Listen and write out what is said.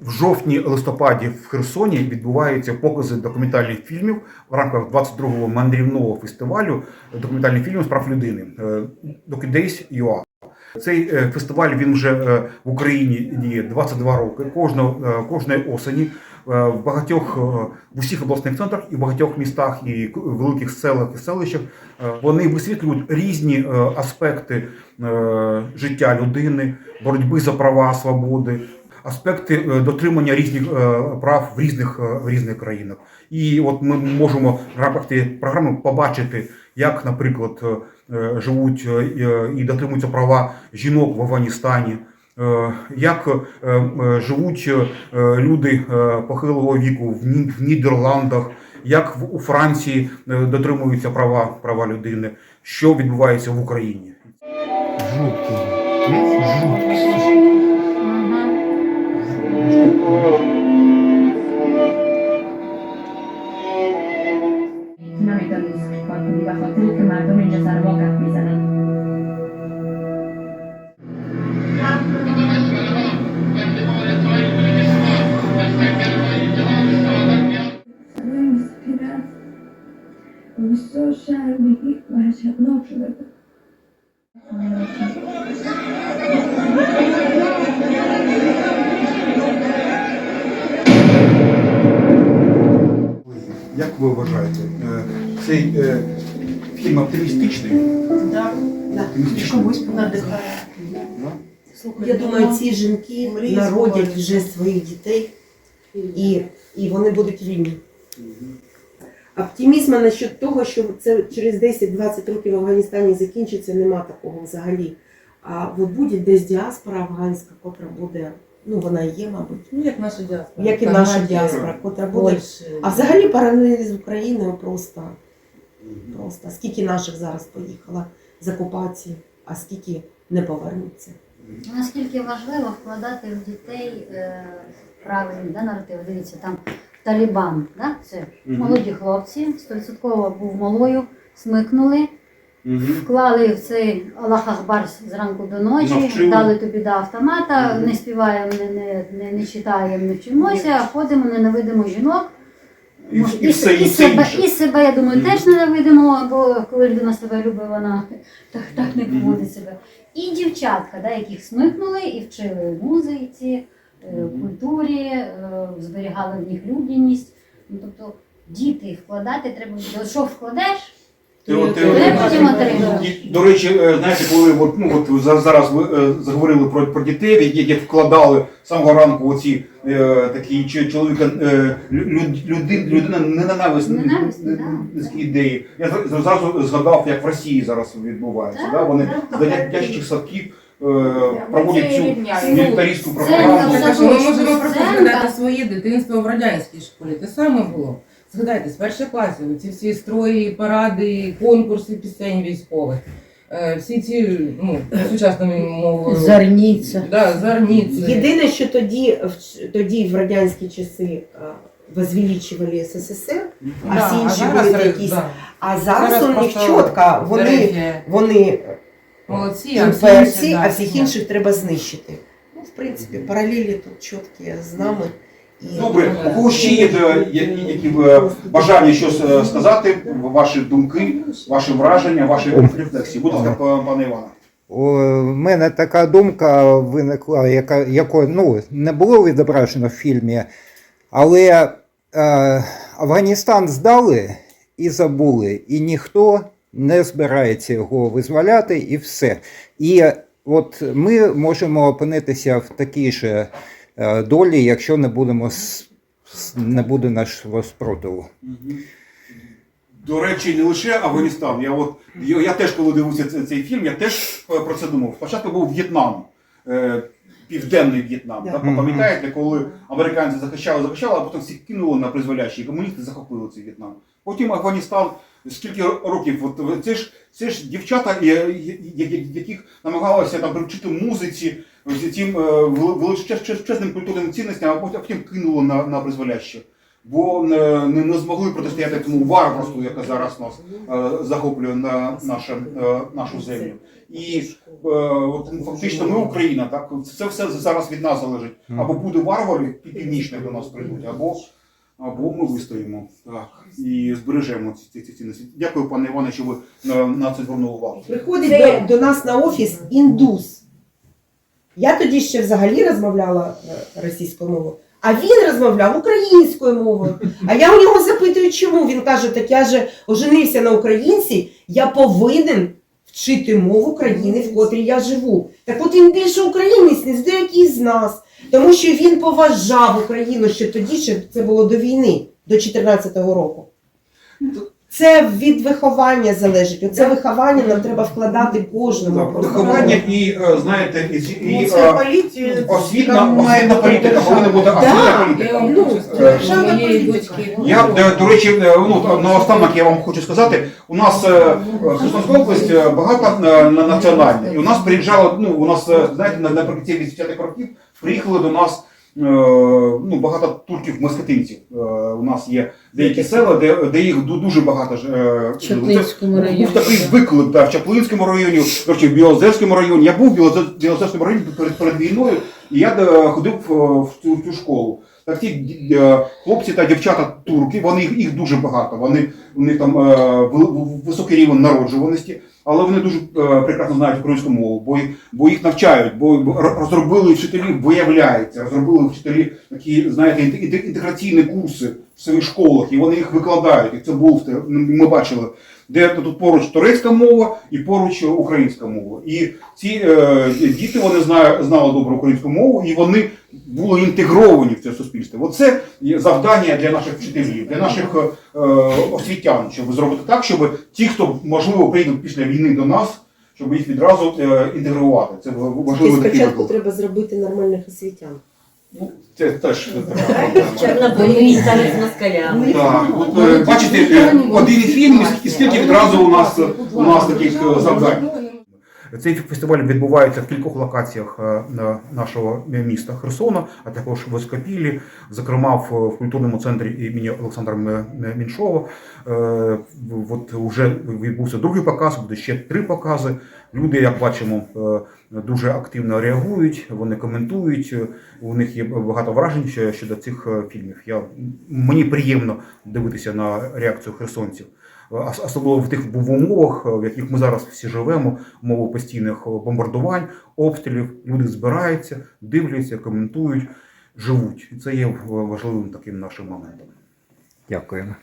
В жовтні-листопаді в Херсоні відбуваються покази документальних фільмів в рамках 22-го мандрівного фестивалю документальних фільмів з прав людини е, DocuDays.ua. Цей е, фестиваль він вже е, в Україні діє 22 роки. Кожного е, кожної осені е, в багатьох е, в усіх обласних центрах і в багатьох містах і великих селах і селищах е, вони висвітлюють різні е, аспекти е, життя людини, боротьби за права, свободи. Аспекти е, дотримання різних е, прав в різних е, в різних країнах, і от ми можемо в рамках цієї програми побачити, як, наприклад, живуть і дотримуються права жінок в Афганістані, як живуть люди похилого віку в Ні- в Нідерландах, як в- у Франції дотримуються права права людини, що відбувається в Україні. Жуткий. Жуткий. Ви вважаєте, е, цей е, фільм оптимістичний? Да, да. Оптимістичний? Комусь надихає. Я думаю, ці жінки народять вже своїх дітей і, і вони будуть вільні. Оптимізму насчет того, що це через 10-20 років в Афганістані закінчиться, нема такого взагалі. А от буде десь діаспора афганська, котра буде, ну вона є, мабуть, Ну, як наша діаспора. як і Канаді, наша діаспора, котра буде. А взагалі паралелі з Україною просто, просто скільки наших зараз поїхало з окупації, а скільки не повернуться. Наскільки важливо вкладати в дітей е, правильні да, наративи. Дивіться, там Талібан, да? це молоді хлопці, стовідсотково був малою, смикнули, вклали в цей Аллах Ахбар зранку до ночі, Навчили. дали тобі до автомата, Мгм. не співаємо, не, не, не, не читаємо, не вчимося, ходимо, ненавидимо жінок. І- Може, і все- і все себе, і себе, я думаю, Мгм. теж ненавидимо, бо коли людина себе любить, вона так, так не поводить себе. І дівчатка, да, яких смикнули і вчили музиці, е, культурі, е, зберігали в них людяність. Ну, тобто діти вкладати треба. Що вкладеш, Ти от- ти потім. І, До речі, е, знаєте, коли от, ну, от за- зараз ви е, заговорили про, про дітей, які, які вкладали з самого ранку оці е, такі чи- чоловіка е, лю- люди, людина ненависні Ненависні, да. ідеї. Я зра- зразу згадав, як в Росії зараз відбувається. Так, Да? Вони так. з дитячих садків е, проводять цю рівняємо. мілітаристську Це. Так, ми можемо просто згадати своє дитинство в радянській школі. Те саме було. Згадайте, з перших класів ці всі строї, паради, конкурси пісень військових. Е, Всі ці, ну, сучасною мовою. Зарніця. Да, зарніці. Єдине, що тоді, в- тоді в радянські часи а, СССР, а Да, всі інші зараз були якісь. да. А зараз, Зараз у них чітко, вони, вони Молодці, а всі імперці, да, а всіх всі. інших треба знищити. Ну, в принципі, паралелі тут чіткі з нами. Добре, у кого ще є е, які, е, бажання щось е, сказати, ваші думки, ваші враження, ваші рефлексії. Будь ласка, пане Іване. У мене така думка виникла, яка, якої ну, не було відображено в фільмі, але е, Афганістан здали і забули, і ніхто не збирається його визволяти, і все. І от ми можемо опинитися в такій же долі, якщо не будемо не буде нашого спротиву. До речі, не лише Афганістан. Я от я, я теж коли дивився цей, цей фільм, я теж е, про це думав. Спочатку був В'єтнам, е, південний В'єтнам. Да? Мгм. Пам'ятаєте, коли американці захищали, захищали, а потім всіх кинули на призволяще, і комуністи захопили цей В'єтнам. Потім Афганістан. Скільки років? От це ж це ж дівчата, яких намагалися там привчити музиці, ось цим е, величезним культурним цінностям, а потім кинуло на, на призволяще. Бо не, не, не змогли протистояти цьому варварству, яке зараз нас е, захоплює на наше, е, нашу землю. І е, ну, фактично ми Україна, так це все зараз від нас залежить. Або буде варвари пів- північні до нас прийдуть, або, або ми вистоїмо так і збережемо ці, ці, ці цінності. Дякую, пане Іване, що ви на, на це звернули увагу. Приходить до, до нас на офіс індус. Я тоді ще взагалі розмовляла е, російською мовою, а він розмовляв українською мовою. А я у нього запитую, чому. Він каже: так я же оженився на українці, я повинен вчити мову країни, в котрій я живу. Так от він більше українець, ніж деякий з нас. Тому що він поважав Україну ще тоді, ще це було до війни, до 14-го року. Це від виховання залежить. Оце виховання нам треба вкладати кожному. Так, Виховання і е, знаєте, і, і, Ну, це е, поліція. освітна, там має освітна політика повинна бути освітна Да. Я політика. вам Ну, хочу сказати, що державна моєї політика. дочки Я, е, до речі, е, ну, наостанок я вам хочу сказати, у нас е, Херсонська область е, багато е, на- національна. І у нас приїжджало, ну, у нас, е, знаєте, на- наприкінці 80-х років приїхали до нас е, ну, багато турків-месхетинців. Е, У нас є деякі села, де, де їх ду- дуже багато. ж, е, В Чаплинському Був районі. такий виклик да, в Чаплинському районі, в Білозерському районі. Я був в Білозе- Білозерському районі перед, перед війною, і я е, ходив е, в цю, цю школу. Так ті е, хлопці та дівчата турки, вони їх, їх дуже багато. Вони у них там е, в- високий рівень народжуваності, але вони дуже е, прекрасно знають українську мову, бо, бо їх навчають, бо бо розробили вчителі, виявляється, розробили вчителі такі, знаєте, інте- інте- інтеграційні курси в своїх школах, і вони їх викладають. І це був ми бачили, де тут поруч турецька мова і поруч українська мова. І ці е, діти вони знали, знали добре українську мову, і вони були інтегровані в це суспільство. Оце завдання для наших вчителів, для наших е, освітян, щоб зробити так, щоб ті, хто можливо прийдуть після війни до нас, щоб їх відразу е, інтегрувати. Це важливо спочатку треба зробити нормальних освітян. Ну, це теж Чорнобилі стали з москалями. так. От, е, бачите, е, один фільм, і скільки відразу у нас у нас таких е, завдань. Цей фестиваль відбувається в кількох локаціях е, нашого міста Херсона, а також в Оскопілі, зокрема в, культурному центрі імені Олександра М- М- Меншова. Е, От вже відбувся другий показ, буде ще три покази. Люди, як бачимо, е, дуже активно реагують, вони коментують. У них є багато вражень щодо цих фільмів. Я, мені приємно дивитися на реакцію херсонців. Ос- Особливо в тих умовах, е, в яких ми зараз всі живемо, умови постійних бомбардувань, обстрілів. Люди збираються, дивляться, коментують, живуть. І це є важливим таким нашим моментом. Дякуємо.